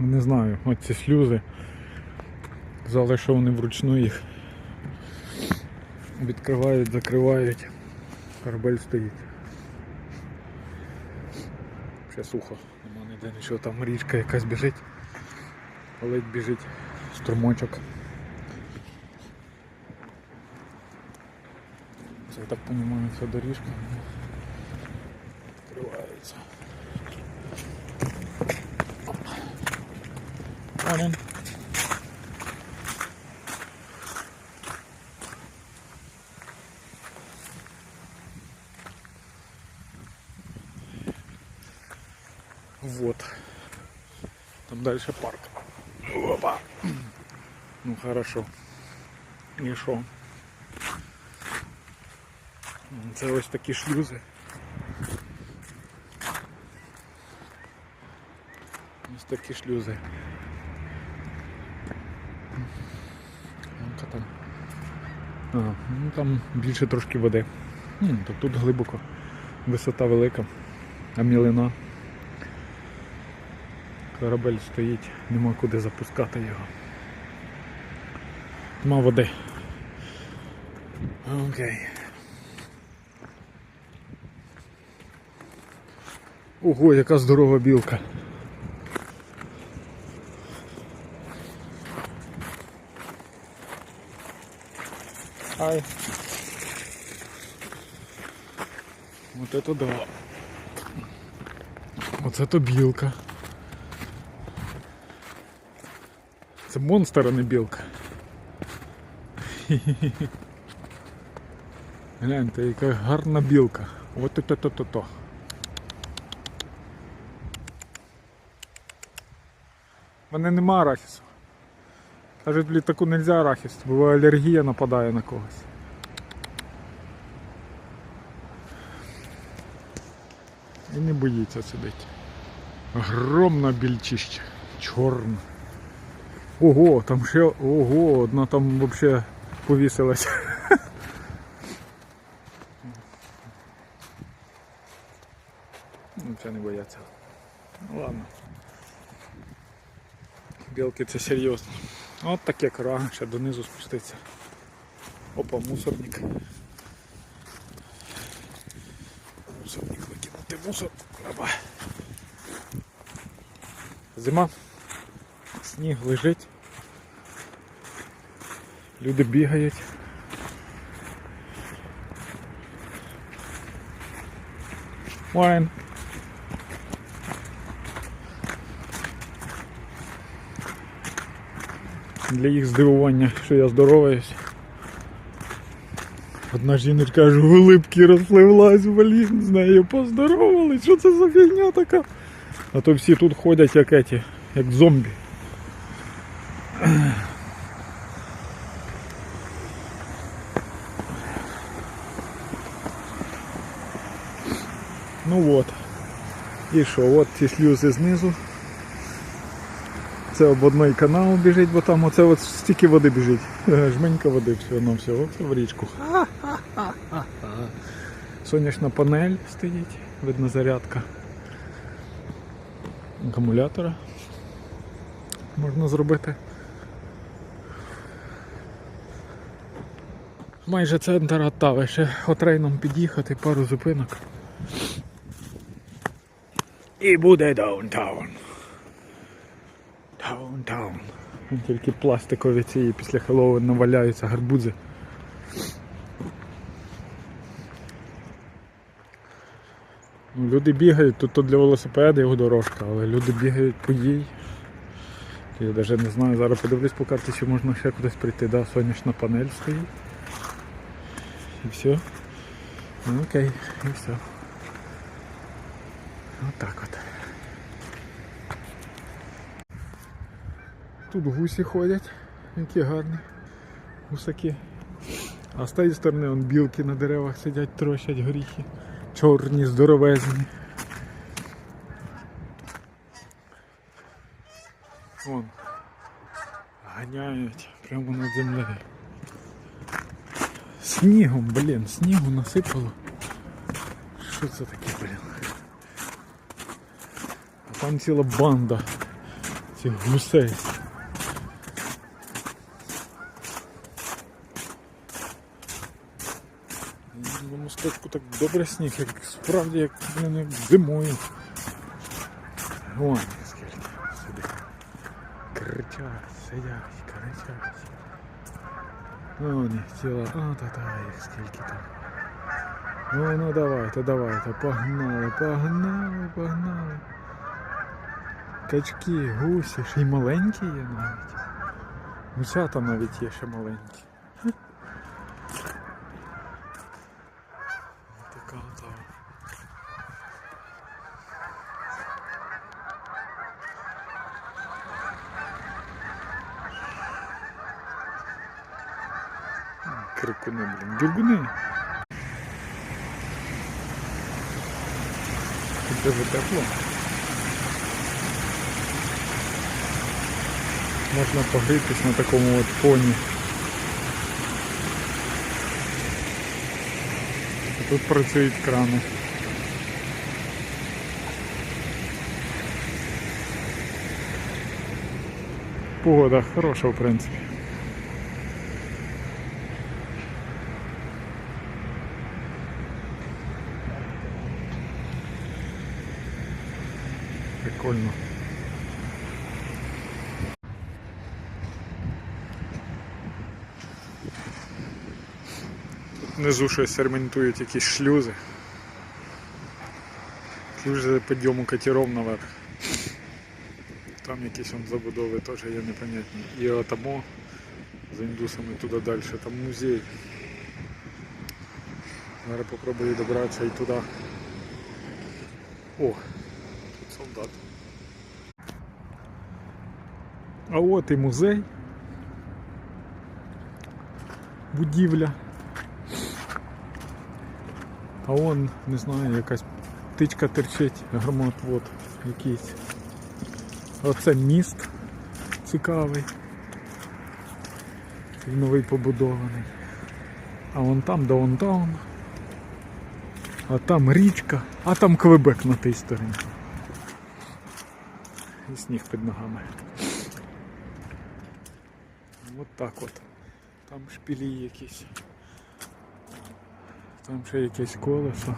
Не знаю, от ці сльози. Казали, що вони вручну їх відкривають, закривають. Корабель стоїть. Ще сухо, нема ніде нічого, там річка якась біжить. Ледь біжить струмочок. Це я так розумію, це доріжка. Відкривається. Morning. Вот. Там дальше парк. Опа. Ну хорошо. І що? Це ось такі шлюзи. Ось такі шлюзи. Ну-ка там. Ага, ну там більше трошки води. М, то тут глибоко. Висота велика, а мілина. Корабель стоїть, нема куди запускати його. Нема води. Окей. Ого, яка здорова білка. Ай. Вот это да. Оце то білка. Це монстр, а не білка. Гляньте, яка гарна білка. От то то то то мене нема арахісу. Кажуть, в літаку не можна арахіс, бо алергія нападає на когось. І не боїться сидить. Огромна більчища. Чорна. Ого, там ще ого, одна там взагалі повісилась. Це не бояться. Ну ладно. Білки це серйозно. От таке кора, ще донизу спуститься. Опа, мусорник. Мусорник викинути мусор. Опа. Зима. Сніг лежить. Люди бігають. Morning. Для їх здивування, що я здороваюсь. Одна жіночка аж в улипки розпливлась, блін, з нею поздоровались. Що це за фігня така? А то всі тут ходять як еті, як зомбі. Ну от. І що, от ці шлюзи знизу. Це обводний канал біжить, бо там оце от стільки води біжить. Жменька води все на все, оце в річку. Сонячна панель стоїть, видно зарядка акумулятора. Можна зробити. Майже центр Оттави, ще отрейном під'їхати, пару зупинок. І буде даунтаун. Даунтаун. Тільки пластикові ці після Хеллоуіна валяються гарбузи. Ну, Люди бігають, тут то для велосипедів дорожка, але люди бігають по їй. Я навіть не знаю, зараз подивлюсь по карті, чи можна ще кудись прийти. Да, сонячна панель стоїть. І все. Ну, окей, і все. Отак от. Тут гусі ходять, які гарні гусаки. А з тієї сторони вон білки на деревах сидять, трощать горіхи. Чорні, здоровезні. Вон. Ганяють прямо над землею. Снігом, блін, снігу насипало. Що це таке, блін? А там ціла банда цих гусей. На так добре сніг, як справді, як як зимою. Вон скільки сюди. Кричать, сидять, кричать. Вон їх ціла, а та та їх скільки там. Ну ну давайте, давайте, погнали, погнали, погнали. Качки, гусі, ще й маленькі є навіть. Гусята навіть є ще маленькі. Хе. Така та. Крикуни, блін, дюргуни. Тут дуже тепло. Можна погрітись на такому от фоні. Тут працюють крани. Погода хороша, в принципі. Прикольно. Внизу щось серментують якісь шлюзи. Шлюзи підйому катеров наверх. Там якісь он забудови теж є непонятні. І отамо за індусами туди далі, там музей. Зараз попробую добратися і туди. О, тут солдат. А от і музей. Будівля. А он, не знаю, якась птичка терчить, громоотвод якийсь. Оце міст цікавий. Цей новий побудований. А вон там даунтаун. А там річка, а там Квебек на тій стороні. І сніг під ногами. От так от. Там шпілі якісь. Там ще якесь колесо.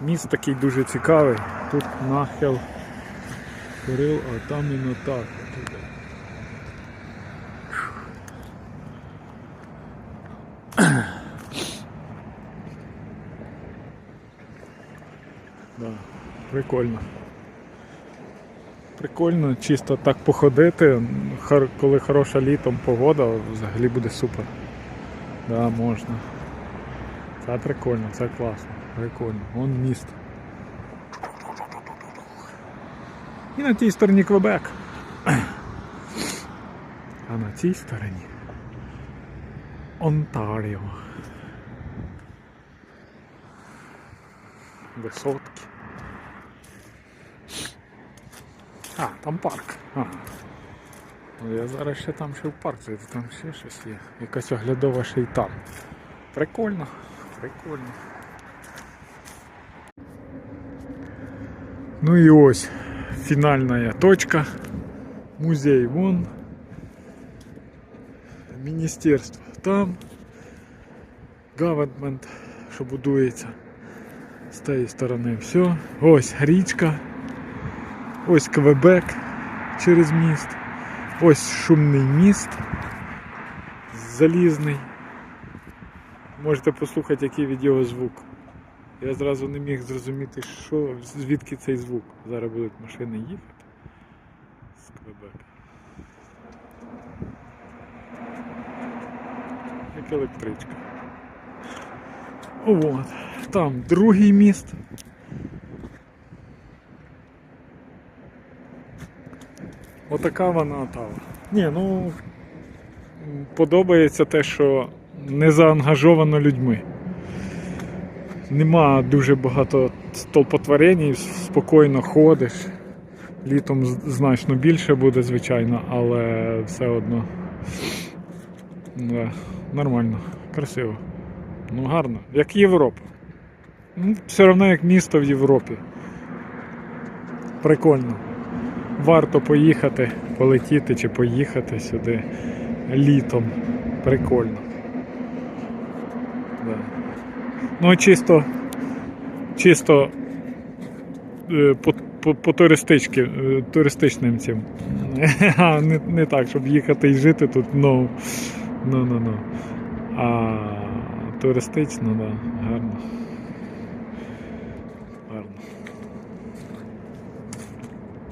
Міст такий дуже цікавий. Тут нахил Кирил, а там і так. Прикольно. Прикольно, чисто так походити, коли хороша літом погода, взагалі буде супер. Да, можна. Це прикольно, це класно, прикольно. Вон міст. І на тій стороні Квебек. А на цій стороні Онтаріо. Висотки. А, там парк. А. Ну, Я зараз ще там ще в парк зайду, там ще щось є. Якась оглядова ще й там. Прикольно, прикольно. Ну і ось фінальна точка. Музей вон. Міністерство там. Government, що будується. З тієї сторони все. Ось річка. Ось Квебек через міст. Ось шумний міст. Залізний. Можете послухати, який від його звук. Я зразу не міг зрозуміти, що, звідки цей звук. Зараз будуть машини їхати з Квебека. Як електричка. От. Там другий міст. Отака вона Отава. Ні, ну подобається те, що не заангажовано людьми. Нема дуже багато столпотворень, спокійно ходиш. Літом значно більше буде, звичайно, але все одно да, нормально, красиво. Ну гарно, як Європа. Ну, все одно як місто в Європі. Прикольно. Варто поїхати, полетіти чи поїхати сюди літом. Прикольно. Да. Ну, чисто, чисто е, по, по, по туристички, е, туристичним цим. Не, не так, щоб їхати і жити тут, ну, ну, ну, ну. А туристично, да, гарно.